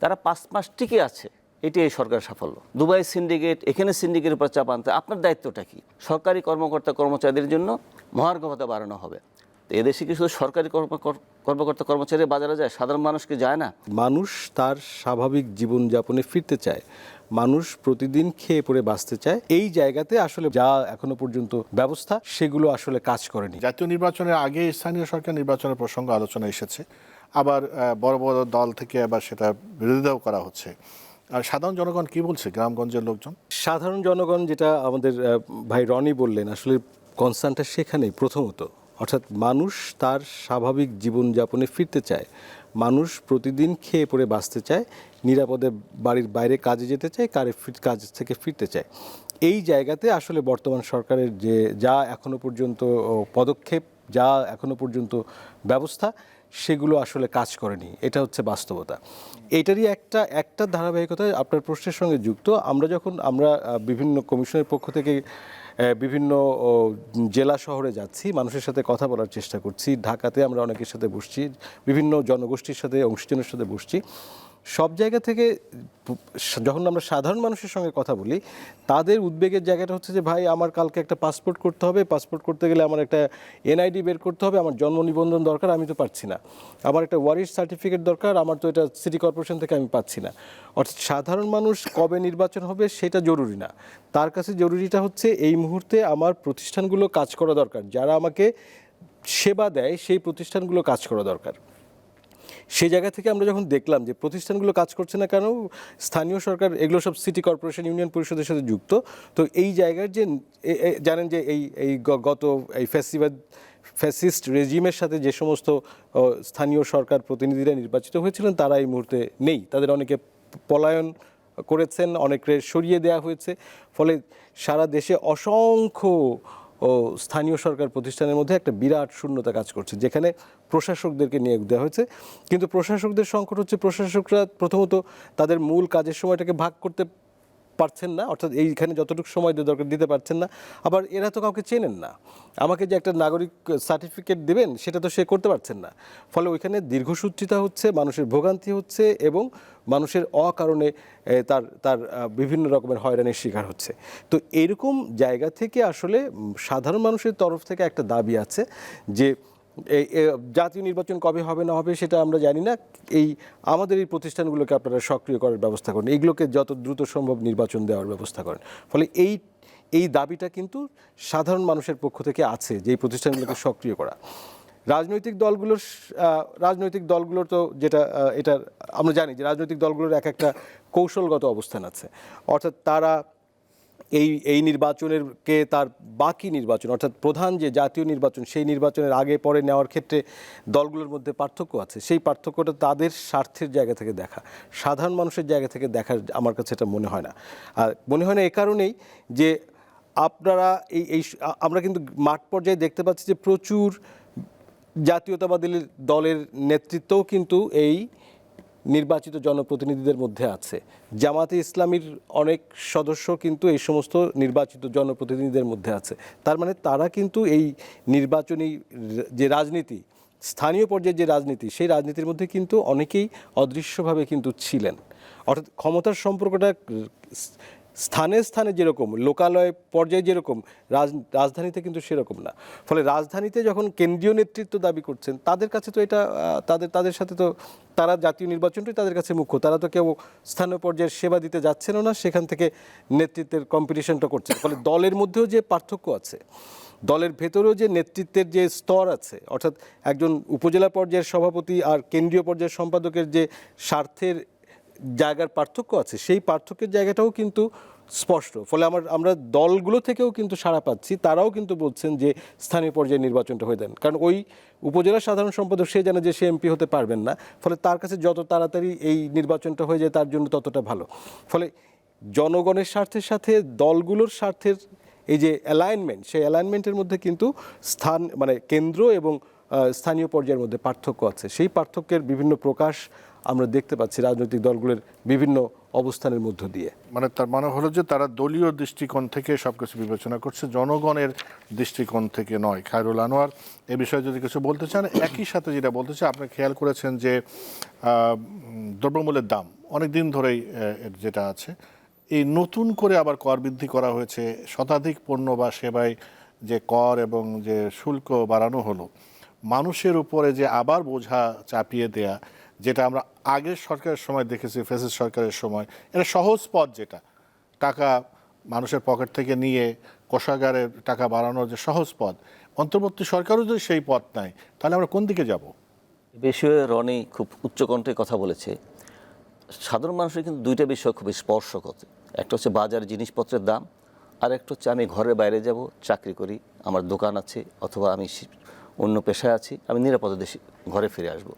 তারা পাঁচ মাস টিকে আছে। এটি এই সরকারের সাফল্য। দুবাই সিন্ডিকেট এখানে সিন্ডিকেটের উপর চাপ আনতে আপনার দায়িত্বটা কি? সরকারি কর্মকর্তা কর্মচারীদের জন্য মহার্ঘ ভাতা বাড়ানো হবে। তো এদেশে কি শুধু সরকারি কর্ম- কর্মকর্তা কর্মচারী বাজারে যায়? সাধারণ মানুষকে যায় না? মানুষ তার স্বাভাবিক জীবনযাপনে ফিরতে চায়। মানুষ প্রতিদিন খেয়ে পড়ে বাঁচতে চায়। এই জায়গাতে আসলে যা এখনও পর্যন্ত ব্যবস্থা সেগুলো আসলে কাজ করেনি। জাতীয় নির্বাচনের আগে স্থানীয় সরকার নির্বাচনের প্রসঙ্গ আলোচনা এসেছে। আবার বড় বড় দল থেকে আবার সেটা বিরোধিতাও করা হচ্ছে। আর সাধারণ জনগণ কি বলছে গ্রামগঞ্জের লোকজন? সাধারণ জনগণ যেটা আমাদের ভাই রনি বললেন, আসলে কনসার্নটা সেখানেই প্রথমত। অর্থাৎ মানুষ তার স্বাভাবিক জীবনযাপনে ফিরতে চায়। মানুষ প্রতিদিন খেয়ে পড়ে বাঁচতে চায়, নিরাপদে বাড়ির বাইরে কাজে যেতে চায়, কারে কাজ থেকে ফিরতে চায়। এই জায়গাতে আসলে বর্তমান সরকারের যে, যা এখনও পর্যন্ত পদক্ষেপ, যা এখনও পর্যন্ত ব্যবস্থা সেগুলো আসলে কাজ করেনি। এটা হচ্ছে বাস্তবতা। এটারই একটা একটা ধারাবাহিকতা আপনার প্রশ্নের সঙ্গে যুক্ত। আমরা যখন, আমরা বিভিন্ন কমিশনের পক্ষ থেকে বিভিন্ন জেলা শহরে যাচ্ছি, মানুষের সাথে কথা বলার চেষ্টা করছি। ঢাকাতে আমরা অনেকের সাথে বসছি, বিভিন্ন জনগোষ্ঠীর সাথে, অংশীজনের সাথে বসছি। সব জায়গা থেকে যখন আমরা সাধারণ মানুষের সঙ্গে কথা বলি, তাদের উদ্বেগের জায়গাটা হচ্ছে যে, ভাই, আমার কালকে একটা পাসপোর্ট করতে হবে। পাসপোর্ট করতে গেলে আমার একটা এনআইডি বের করতে হবে। আমার জন্ম নিবন্ধন দরকার, আমি তো পাচ্ছি না। আমার একটা ওয়ারিশ সার্টিফিকেট দরকার, আমার তো এটা সিটি কর্পোরেশন থেকে আমি পাচ্ছি না। অর্থাৎ সাধারণ মানুষ কবে নির্বাচন হবে সেটা জরুরি না। তার কাছে জরুরিটা হচ্ছে, এই মুহূর্তে আমার প্রতিষ্ঠানগুলো কাজ করা দরকার। যারা আমাকে সেবা দেয়, সেই প্রতিষ্ঠানগুলো কাজ করা দরকার। সেই জায়গা থেকে আমরা যখন দেখলাম যে প্রতিষ্ঠানগুলো কাজ করছে না কেন, স্থানীয় সরকার, এগুলো সব সিটি কর্পোরেশন ইউনিয়ন পরিষদের সাথে যুক্ত, তো এই জায়গার যে জানেন যে এই এই গত এই ফেস্টিভ্যাল ফ্যাসিস্ট রেজিমের সাথে যে সমস্ত স্থানীয় সরকার প্রতিনিধিরা নির্বাচিত হয়েছিলেন, তারা এই মুহূর্তে নেই। তাদের অনেকে পলায়ন করেছেন, অনেকের সরিয়ে দেওয়া হয়েছে। ফলে সারা দেশে অসংখ্য ও স্থানীয় সরকার প্রতিষ্ঠানের মধ্যে একটা বিরাট শূন্যতা কাজ করছে, যেখানে প্রশাসকদেরকে নিয়োগ দেওয়া হয়েছে। কিন্তু প্রশাসকদের সংকট হচ্ছে, প্রশাসকরা প্রথমত তাদের মূল কাজের সময়টাকে ভাগ করতে পারছেন না, অর্থাৎ এইখানে যতটুকু সময় দরকার দিতে পারছেন না। আবার এরা তো কাউকে চেনেন না। আমাকে যে একটা নাগরিক সার্টিফিকেট দেবেন, সেটা তো সে করতে পারছেন না। ফলে ওইখানে দীর্ঘসূত্রিতা হচ্ছে, মানুষের ভোগান্তি হচ্ছে এবং মানুষের অকারণে তার তার বিভিন্ন রকমের হয়রানির শিকার হচ্ছে। তো এরকম জায়গা থেকে আসলে সাধারণ মানুষের তরফ থেকে একটা দাবি আছে যে জাতীয় নির্বাচন কবে হবে, না হবে সেটা আমরা জানি না। এই আমাদের এই প্রতিষ্ঠানগুলোকে আপনারা সক্রিয় করার ব্যবস্থা করেন। এইগুলোকে যত দ্রুত সম্ভব নির্বাচন দেওয়ার ব্যবস্থা করেন। ফলে এই এই দাবিটা কিন্তু সাধারণ মানুষের পক্ষ থেকে আছে যে এই প্রতিষ্ঠানগুলোকে সক্রিয় করা। রাজনৈতিক দলগুলোর রাজনৈতিক দলগুলোর তো যেটা এটার আমরা জানি যে রাজনৈতিক দলগুলোর এক একটা কৌশলগত অবস্থান আছে। অর্থাৎ তারা এই এই নির্বাচনের কে তার বাকি নির্বাচন, অর্থাৎ প্রধান যে জাতীয় নির্বাচন, সেই নির্বাচনের আগে পরে নেওয়ার ক্ষেত্রে দলগুলোর মধ্যে পার্থক্য আছে। সেই পার্থক্যটা তাদের স্বার্থের জায়গা থেকে দেখা, সাধারণ মানুষের জায়গা থেকে দেখার আমার কাছে এটা মনে হয় না। আর মনে হয় না এ কারণেই যে আপনারা এই এই আমরা কিন্তু মাঠ পর্যায়ে দেখতে পাচ্ছি যে প্রচুর জাতীয়তাবাদী দলের নেতৃত্বও কিন্তু এই নির্বাচিত জনপ্রতিনিধিদের মধ্যে আছে। জামাতে ইসলামীর অনেক সদস্য কিন্তু এই সমস্ত নির্বাচিত জনপ্রতিনিধিদের মধ্যে আছে। তার মানে তারা কিন্তু এই নির্বাচনী যে রাজনীতি, স্থানীয় পর্যায়ে যে রাজনীতি, সেই রাজনীতির মধ্যে কিন্তু অনেকেই অদৃশ্যভাবে কিন্তু ছিলেন। অর্থাৎ ক্ষমতার সম্পর্কটা স্থানে স্থানে যেরকম, লোকালয় পর্যায়ে যেরকম, রাজ, রাজধানীতে কিন্তু সেরকম না। ফলে রাজধানীতে যখন কেন্দ্রীয় নেতৃত্ব দাবি করছেন, তাদের কাছে তো এটা তাদের তাদের সাথে তো তারা জাতীয় নির্বাচনটাই তাদের কাছে মুখ্য। তারা তো কেউ স্থানীয় পর্যায়ের সেবা দিতে যাচ্ছেনও না, সেখান থেকে নেতৃত্বের কম্পিটিশনটা করছে ফলে দলের মধ্যেও যে পার্থক্য আছে, দলের ভেতরেও যে নেতৃত্বের যে স্তর আছে, অর্থাৎ একজন উপজেলা পর্যায়ের সভাপতি আর কেন্দ্রীয় পর্যায়ের সম্পাদকের যে স্বার্থের জায়গার পার্থক্য আছে, সেই পার্থক্যের জায়গাটাও কিন্তু স্পষ্ট। ফলে আমার, আমরা দলগুলো থেকেও কিন্তু সাড়া পাচ্ছি, তারাও কিন্তু বলছেন যে স্থানীয় পর্যায়ে নির্বাচনটা হয়ে দেন কারণ ওই উপজেলা সাধারণ সম্পাদক, সে জানে যে সে এমপি হতে পারবেন না, ফলে তার কাছে যত তাড়াতাড়ি এই নির্বাচনটা হয়ে যায়, তার জন্য ততটা ভালো। ফলে জনগণের স্বার্থের সাথে দলগুলোর স্বার্থের এই যে অ্যালাইনমেন্ট সেই অ্যালাইনমেন্টের মধ্যে কিন্তু স্থান মানে কেন্দ্র এবং স্থানীয় পর্যায়ের মধ্যে পার্থক্য আছে। সেই পার্থক্যের বিভিন্ন প্রকাশ আমরা দেখতে পাচ্ছি রাজনৈতিক দলগুলোর বিভিন্ন অবস্থানের মধ্য দিয়ে। মানে তার মানে হলো যে তারা দলীয় দৃষ্টিকোণ থেকে সবকিছু বিবেচনা করছে, জনগণের দৃষ্টিকোণ থেকে নয়। খায়রুল আনোয়ার, এ বিষয়ে যদি কিছু বলতে চান, একই সাথে যেটা বলতে চাই আপনি খেয়াল করেছেন যে দ্রব্যমূল্যের দাম অনেক দিন ধরেই যেটা আছে। এই নতুন করে আবার কর বৃদ্ধি করা হয়েছে, শতাধিক পণ্য বা সেবায় যে কর এবং যে শুল্ক বাড়ানো হলো, মানুষের উপরে যে আবার বোঝা চাপিয়ে দেয়া যেটা আমরা আগের সরকারের সময় দেখেছি ফেসিস সরকারের সময়। এটা সহজ পথ যেটা। টাকা মানুষের পকেট থেকে নিয়ে কোষাগারে টাকা বাড়ানোর যে সহজ পথ। অন্তর্বর্তী সরকারও যদি সেই পথ নাই তাহলে আমরা কোন দিকে যাব? বিষয়ে রনি খুব উচ্চকণ্ঠে কথা বলেছে। সাধারণ মানুষের কিন্তু দুইটা বিষয় খুব স্পর্শকত একটা হচ্ছে বাজার জিনিসপত্রের দাম, আর একটা হচ্ছে আমি ঘরের বাইরে যাব, চাকরি করি, আমার দোকান আছে, অথবা আমি অন্য পেশায় আছি, আমি নিরাপদে দেশে ঘরে ফিরে আসব।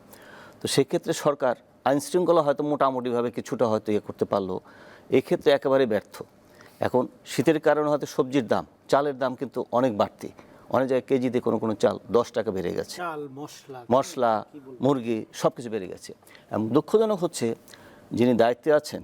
তো সেক্ষেত্রে সরকার আইন শৃঙ্খলা হয়তো মোটামুটিভাবে কিছুটা হয়তো ইয়ে করতে পারল। এক্ষেত্রে একেবারে ব্যর্থ। এখন শীতের কারণে হয়তো সবজির দাম চালের দাম কিন্তু অনেক বাড়তি। অনেক জায়গায় কেজিতে কোনো কোনো চাল দশ টাকা বেড়ে গেছে। মশলা মশলা মুরগি সব কিছু বেড়ে গেছে। এবং দুঃখজনক হচ্ছে যিনি দায়িত্বে আছেন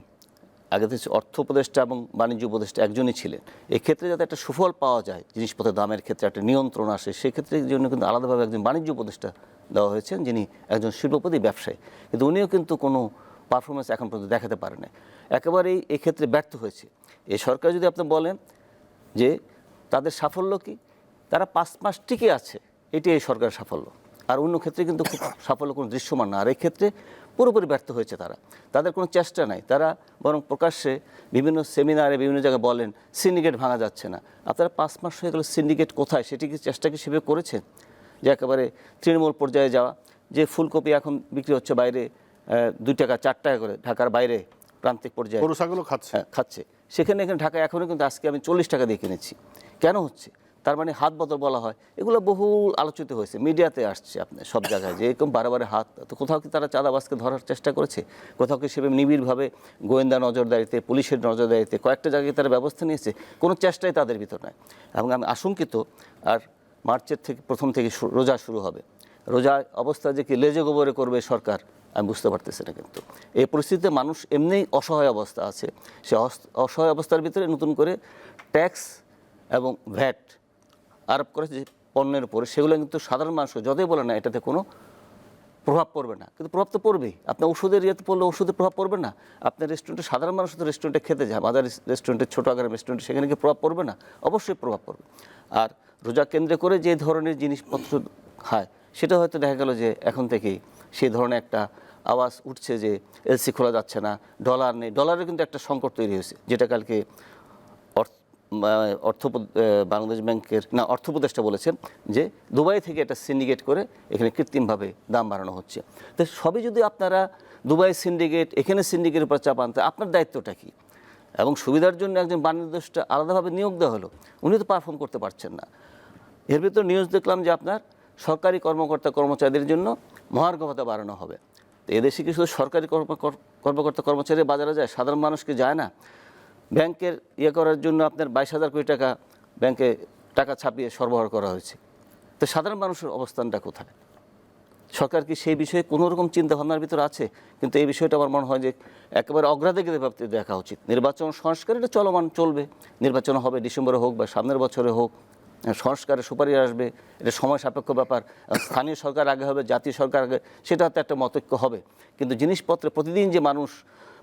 আগে থেকে অর্থ উপদেষ্টা এবং বাণিজ্য উপদেষ্টা একজনই ছিলেন। এক্ষেত্রে যাতে একটা সুফল পাওয়া যায় জিনিসপত্রের দামের ক্ষেত্রে একটা নিয়ন্ত্রণ আসে সেক্ষেত্রে জন্য কিন্তু আলাদাভাবে একজন বাণিজ্য উপদেষ্টা দেওয়া হয়েছেন, যিনি একজন শিল্পপতি, ব্যবসায়ী। কিন্তু উনিও কিন্তু কোনো পারফরমেন্স এখন পর্যন্ত দেখাতে পারে না একেবারেই এক্ষেত্রে ব্যর্থ হয়েছে। এই সরকার যদি আপনি বলেন যে তাদের সাফল্য কি? তারা পাঁচ মাস টিকে আছে। এটি এই সরকারের সাফল্য। আর অন্য ক্ষেত্রে কিন্তু খুব সাফল্য কোনো দৃশ্যমান না। আর এই ক্ষেত্রে পুরোপুরি ব্যর্থ হয়েছে তারা। তাদের কোনো চেষ্টা নাই। তারা বরং প্রকাশ্যে বিভিন্ন সেমিনারে বিভিন্ন জায়গায় বলেন, সিন্ডিকেট ভাঙা যাচ্ছে না। আপনারা পাঁচ মাস হয়ে গেল, সিন্ডিকেট কোথায়? সেটি কি চেষ্টা কি সেভাবে করেছেন? যে একেবারে তৃণমূল পর্যায়ে যাওয়া যে ফুলকপি এখন বিক্রি হচ্ছে বাইরে দুই টাকা চার টাকা করে ঢাকার বাইরে প্রান্তিক পর্যায়ে। গরু ছাগলও খাচ্ছে। হ্যাঁ, খাচ্ছে। সেখানে এখানে ঢাকায় এখনও কিন্তু আজকে আমি চল্লিশ টাকা দিয়ে কিনেছি। কেন হচ্ছে? তার মানে হাত বদল বলা হয়। এগুলো বহু আলোচিত হয়েছে। মিডিয়াতে আসছে আপনি সব জায়গায় যে এরকম বারে বারে হাত তো কোথাও কি তারা চাঁদাবাজকে ধরার চেষ্টা করেছে? কোথাও কি সেভাবে নিবিড়ভাবে গোয়েন্দা নজরদারিতে পুলিশের নজরদারিতে কয়েকটা জায়গায় তারা ব্যবস্থা নিয়েছে? কোনো চেষ্টাই তাদের ভিতর নয় এবং আমি আশঙ্কিত আর মার্চের থেকে প্রথম থেকে রোজা শুরু হবে। রোজা অবস্থা যে কি লেজে গোবরে করবে সরকার, আমি বুঝতে পারতেছি না কিন্তু। এই পরিস্থিতিতে মানুষ এমনিই অসহায় অবস্থা আছে। সে অস- অসহায় অবস্থার ভিতরে নতুন করে ট্যাক্স এবং ভ্যাট আরোপ করেছে যে পণ্যের উপরে। সেগুলো কিন্তু সাধারণ মানুষ যতই বলে না, এটাতে কোনো প্রভাব পড়বে না। কিন্তু প্রভাব তো পড়বেই। আপনার ওষুধের ইয়েতে পড়লে ওষুধের প্রভাব পড়বে না। আপনার রেস্টুরেন্টে সাধারণ মানুষ তো রেস্টুরেন্টে খেতে যায়। মাদার রেস্টুরেন্টে ছোটো আকারের রেস্টুরেন্টে সেখানে কি প্রভাব পড়বে না। অবশ্যই প্রভাব পড়বে। আর রোজা কেন্দ্রে করে যে ধরনের জিনিসপত্র খায়, সেটা হয়তো দেখা গেল যে এখন থেকেই সেই ধরনের একটা আওয়াজ উঠছে যে এলসি খোলা যাচ্ছে না ডলার নেই। ডলারের কিন্তু একটা সংকট তৈরি হয়েছে, যেটা কালকে অর্থ- বাংলাদেশ ব্যাংকের, না, অর্থ উপদেষ্টা বলেছেন যে দুবাই থেকে এটা সিন্ডিকেট করে এখানে কৃত্রিমভাবে দাম বাড়ানো হচ্ছে। তো সবই যদি আপনারা দুবাই সিন্ডিকেট এখানে সিন্ডিকেটের উপর চাপ আনতে, আপনার দায়িত্বটা কী? এবং সুবিধার জন্য একজন বাণিজ্যটা আলাদাভাবে নিয়োগ দেওয়া হলো, উনি তো পারফর্ম করতে পারছেন না। এর ভিতর নিউজ দেখলাম যে আপনার সরকারি কর্মকর্তা কর্মচারীদের জন্য মহার্ঘ ভাতা বাড়ানো হবে। তো এদেশে কি শুধু সরকারি কর্ম- কর্মকর্তা কর্মচারী বাজারে যায়? সাধারণ মানুষকে যায় না? ব্যাংকের ইয়ে করার জন্য আপনার বাইশ হাজার কোটি টাকা ব্যাংকে টাকা ছাপিয়ে সরবরাহ করা হয়েছে। তো সাধারণ মানুষের অবস্থানটা কোথায়? সরকার কি সেই বিষয়ে কোনো রকম চিন্তা ভাবনার ভিতর আছে? কিন্তু এই বিষয়টা আমার মনে হয় যে একেবারে অগ্রাধিকারের ভাবে দেখা উচিত। নির্বাচন সংস্কার এটা চলমান চলবে। নির্বাচন হবে ডিসেম্বরে হোক বা সামনের বছরে হোক। সংস্কারের সুপারিশ আসবে। এটা সময় সাপেক্ষ ব্যাপার। স্থানীয় সরকার আগে হবে, জাতীয় সরকার আগে, সেটা তো একটা মতৈক্য হবে। কিন্তু জিনিসপত্রে প্রতিদিন যে মানুষ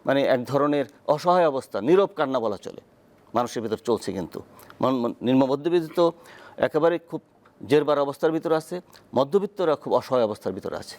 মানে এক ধরনের অসহায় অবস্থা, নীরব কান্না বলা চলে। মানুষের ভিতর চলছে কিন্তু। মন- মন- নিম্ন মধ্যবিত্ত তো একেবারে খুব জেরবার অবস্থার ভিতরে আছে, মধ্যবিত্তরা খুব অসহায় অবস্থার ভিতরে আছে।